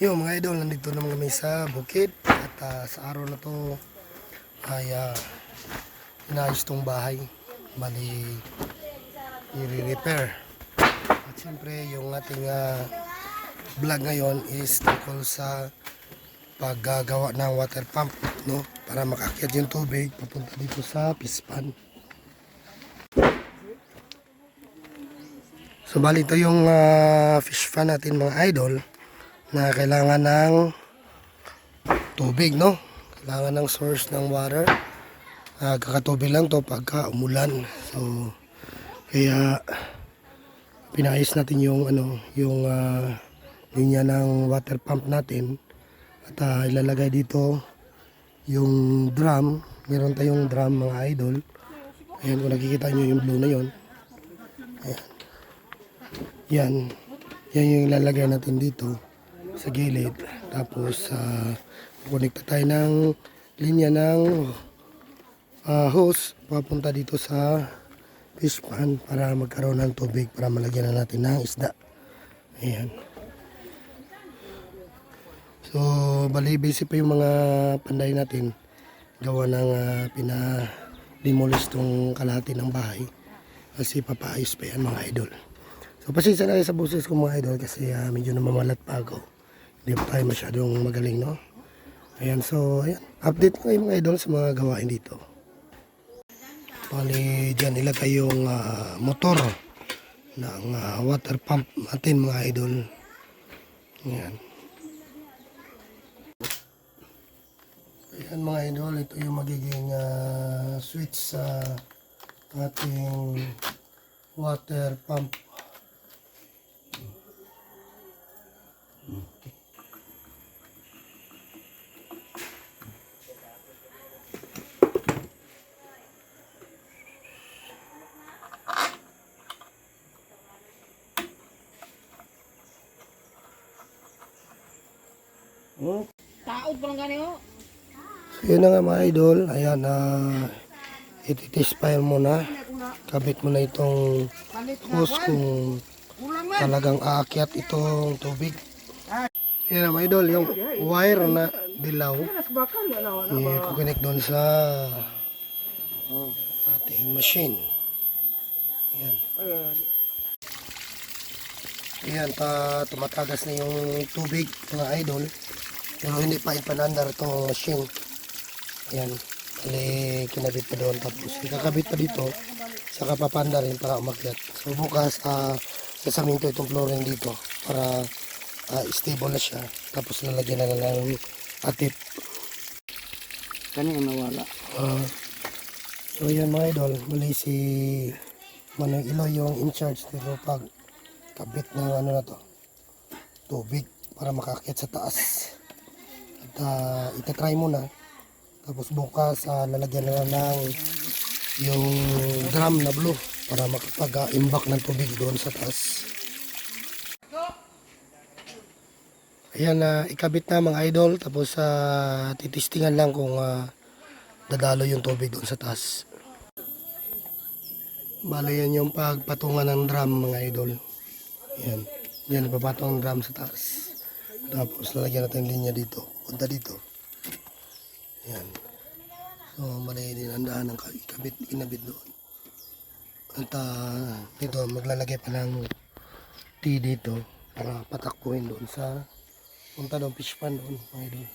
Yung mga idol, nandito naman kami sa bukid at ah, sa araw na to ay uh, inayos tong bahay. Bali, i-repair. At siyempre, yung ating ah, vlog ngayon is tungkol sa paggagawa ng water pump, no? Para makakyat yung tubig papunta dito sa pispan. So, bali ito yung ah, fish fan natin mga idol na kailangan ng tubig, no? Kailangan ng source ng water. Ah, kakatubig lang to pagka umulan. So, kaya pinayos natin yung ano, yung ah, linya ng water pump natin. At ah, ilalagay dito yung drum. Meron tayong drum mga idol. Ayan, kung nakikita nyo yung blue na yon. Ayan. Yan. Yan yung ilalagay natin dito sa gilid. Tapos, uh, connecta tayo ng linya ng ah, hose papunta dito sa fish pan para magkaroon ng tubig para malagyan na natin ng isda. Ayan. So, bali basic pa yung mga panday natin. Gawa ng uh, pina-demolish kalahati ng bahay. Kasi papaayos pa yan mga idol. So, pasensya na sa boses ko mga idol kasi ah, medyo namamalat pa ako. Hindi pa tayo masyadong magaling, no? Ayan, so, ayan. Update ko kayo mga idol sa mga gawain dito. Bali, dyan ilagay yung ah, motor ng ah, water pump natin mga idol. Ayan. Ayan mga idol, ito yung magiging ah, switch sa ating water pump. Hmm? Taod pa lang gani oh. So yun na nga mga idol, ayan na ititispire mo na. Kabit mo na itong hose kung talagang aakyat itong tubig. Yan na mga idol, yung wire na dilaw, i-connect doon sa ating machine. Yan. Yan, pa tumatagas na yung tubig mga idol. Pero hindi pa ipanandar itong machine. Yan. Kali kinabit pa doon. Tapos ikakabit pa dito. Saka papanda rin para umakyat. So bukas, uh, sasamin ko itong flooring dito. Para ah, stable na siya. Tapos lalagyan na lang ng atip. Kani ang nawala. Ah, so yan mga idol. Muli si Manoy Iloy yung in charge nito pag kabit ng ano na to. Tubig para makakyat sa taas. Uh, itatry muna. Tapos bukas ah, lalagyan na lang ng yung drum na blue para makapag-imbak ng tubig doon sa taas. Ayan na ikabit na mga idol tapos sa titistingan lang kung ah, dadalo yung tubig doon sa taas. Bale yan yung pagpatungan ng drum mga idol. Yan. Yan, ipapatong drum sa taas. Tapos lalagyan natin linya dito. Punta dito. Yan. So, mali din ang daan ng ikabit, inabit doon. At ah, dito, maglalagay pa ng T dito para patakbuhin doon sa punta doon, fish pan doon, mga idol.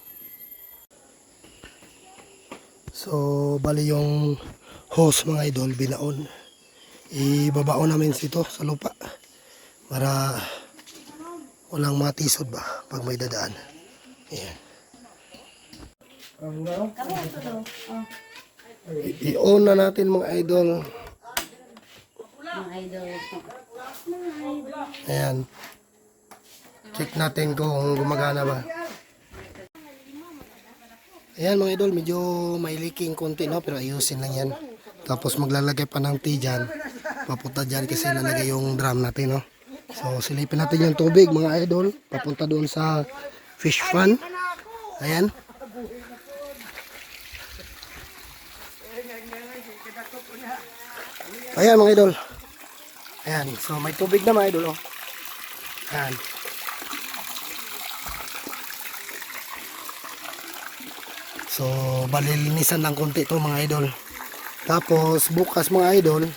So, bali yung hose mga idol, binaon. Ibabaon namin ito sa lupa para walang matisod ba pag may dadaan. Ayan. I- I-on na natin mga idol. Mga idol. Ayan. Check natin kung gumagana ba. Ayan mga idol, medyo may leaking konti no, pero ayusin lang yan. Tapos maglalagay pa ng tea dyan. Papunta dyan kasi lalagay yung drum natin no. So silipin natin yung tubig mga idol. Papunta doon sa fish pan. Ayan. Ayan mga idol. Ayan. So may tubig na mga idol oh. Ayan. So, balilinisan ng konti to mga idol. Tapos, bukas mga idol,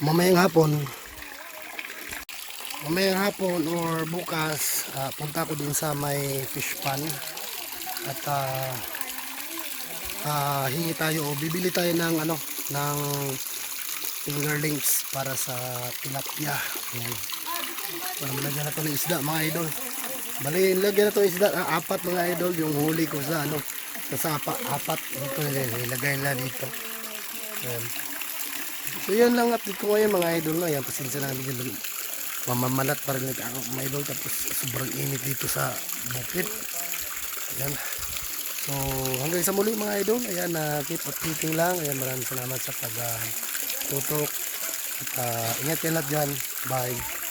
mamayang hapon, mamayang hapon or bukas, ah, punta ko din sa may fish pan. At ah, ah, hingi tayo o bibili tayo ng ano, ng fingerlings para sa tilapia. Para malagyan na to ng isda mga idol. Bali, lagyan na to isda. Ah, apat mga idol yung huli ko sa ano, sa apa, apat dito ilagay na dito. Ayan. So yan lang update ko ngayon mga idol no. Yan pasensya na medyo mamamalat pa rin ako mga idol tapos sobrang init dito sa bukid. Ayan. So hanggang sa muli mga idol. Ayan na keep updating lang. Ayan maraming salamat sa pag uh, tutok. At uh, ingat kayo lahat dyan. Bye.